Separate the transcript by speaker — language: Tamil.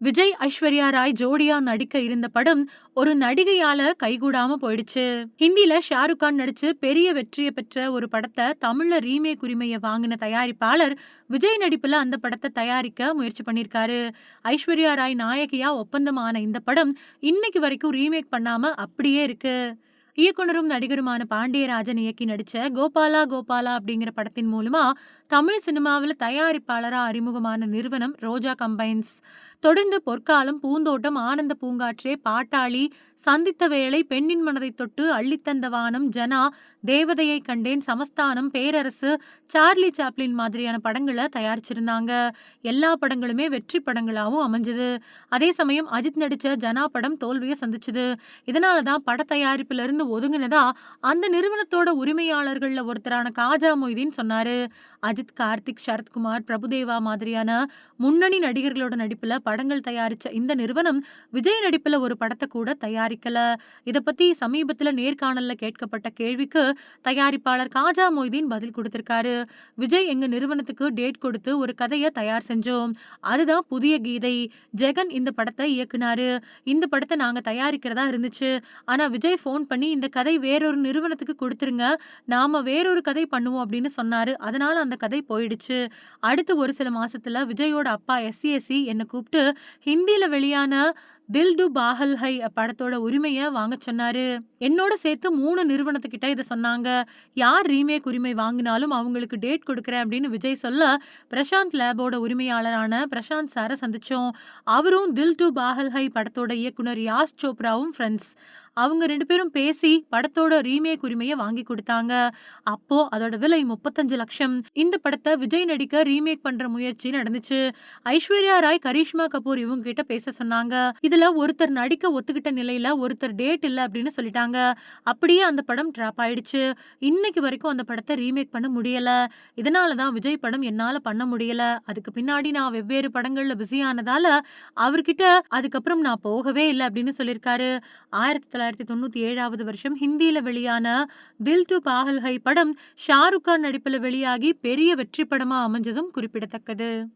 Speaker 1: விஜய், ஐஸ்வர்யா ராய் ஜோடியா நடிக்க இருந்த படம் ஒரு நடிகையால கைகூடாம போயிடுச்சு. ஹிந்தில ஷாருக் கான் நடிச்சு பெரிய வெற்றியை பெற்ற ஒரு படத்தை தமிழ்ல ரீமேக் உரிமையை வாங்குன தயாரிப்பாளர் விஜய் நடிப்புல அந்த படத்தை தயாரிக்க முயற்சி பண்ணிருக்காரு ஐஸ்வர்யா ராய் நாயகியா ஒப்பந்தம் ஆன இந்த படம் இன்னைக்கு வரைக்கும் ரீமேக் பண்ணாம அப்படியே இருக்கு. இயக்குனரும், நடிகருமான பாண்டியராஜன் இயக்கி நடிச்ச கோபாலா கோபாலா அப்படிங்கிற படத்தின் மூலமா தமிழ் சினிமாவில் தயாரிப்பாளரா அறிமுகமான நிறுவனம் ரோஜா கம்பைன்ஸ். தொடர்ந்து பொற்காலம், பூந்தோட்டம், ஆனந்த பூங்காற்றே, பாட்டாளி, சந்தித்த வேளை, பெண்ணின் மனதை தொட்டு, அள்ளித்தந்த வானம், ஜனா, தேவதையை கண்டேன், சமஸ்தானம், பேரரசு, சார்லி சாப்ளின் மாதிரியான படங்களை தயாரிச்சிருந்தாங்க. எல்லா படங்களுமே வெற்றி படங்களாகவும் அமைஞ்சது. அதே சமயம் அஜித் நடித்த ஜனா படம் தோல்வியை சந்திச்சுது. இதனால தான் பட தயாரிப்புல இருந்து அந்த நிறுவனத்தோட உரிமையாளர்களில் ஒருத்தரான காஜா மொய்தீன் சொன்னாரு. அஜித், கார்த்திக், சரத்குமார், பிரபுதேவா மாதிரியான முன்னணி நடிகர்களோட நடிப்பில் படங்கள் தயாரிச்ச இந்த நிறுவனம் விஜய் நடிப்பில் ஒரு படத்தை கூட தயாரிக்கல. இதை பற்றி சமீபத்தில் நேர்காணலில் கேட்கப்பட்ட கேள்விக்கு தயாரிப்பாளர் காஜா மொய்தீன் பதில் கொடுத்திருக்காரு விஜய் எங்க நிறுவனத்துக்கு டேட் கொடுத்து ஒரு கதைய தயார் செஞ்சோம். அதுதான் புதிய கீதை. ஜெகன் இந்த படத்தை இயக்குனாரு. இந்த படத்தை நாங்க தயாரிக்கிறதா இருந்துச்சு. ஆனா விஜய் ஃபோன் பண்ணி இந்த கதை வேறொரு நிறுவனத்துக்கு கொடுத்துருங்க நாம வேறொரு கதை பண்ணுவோம் அப்படின்னு சொன்னாரு. அதனால அந்த கதை போயிடுச்சு. அடுத்து ஒரு சில மாசத்துல விஜயோட அப்பா எஸ்சிஎஸ்சி என்ன கூப்பிட்டு ஹிந்தியில வெளியான தில் டு பாகல் ஹை படத்தோட உரிமைய வாங்க சொன்னாரு. என்னோட சேர்த்து மூணு நிறுவனத்துக்கிட்ட இத சொன்னாங்க. யார் ரீமேக் உரிமை வாங்கினாலும் அவங்களுக்கு டேட் கொடுக்குறேன் அப்படின்னு விஜய் சொல்ல, பிரசாந்த் லேபோட உரிமையாளரான பிரசாந்த் சார சந்திச்சோம். அவரும் தில் டு பாகல் ஹை படத்தோட இயக்குனர் யாஸ் சோப்ராவும் ஃப்ரெண்ட்ஸ் அவங்க ரெண்டு பேரும் பேசி படத்தோட ரீமேக் உரிமையை வாங்கி கொடுத்தாங்க அப்போ அதோட விலை 35,00,000 இந்த படத்தை விஜய் நடிக்க ரீமேக் பண்ற முயற்சி நடந்துச்சு. ஐஸ்வர்யா ராய், கரீஷ்மா கபூர் இவங்க கிட்ட பேச சொன்னாங்க. இதுல ஒருத்தர் நடிக்க ஒத்துக்கிட்ட நிலையில ஒருத்தர் டேட் இல்ல அப்படின்னு சொல்லிட்டாங்க. அப்படியே அந்த படம் டிராப் ஆயிடுச்சு. இன்னைக்கு வரைக்கும் அந்த படத்தை ரீமேக் பண்ண முடியல. இதனாலதான் விஜய் படம் என்னால பண்ண முடியல. அதுக்கு பின்னாடி நான் வெவ்வேறு படங்கள்ல பிஸியானதால ஆனதால அவர்கிட்ட அதுக்கப்புறம் நான் போகவே இல்ல அப்படின்னு சொல்லியிருக்காரு. 1997வது வருஷம் ஹிந்தியில வெளியான தில் டு பாகல் ஹை படம் ஷாருக் கான் நடிப்பில் வெளியாகி பெரிய வெற்றி படமா அமைஞ்சதும் குறிப்பிடத்தக்கது.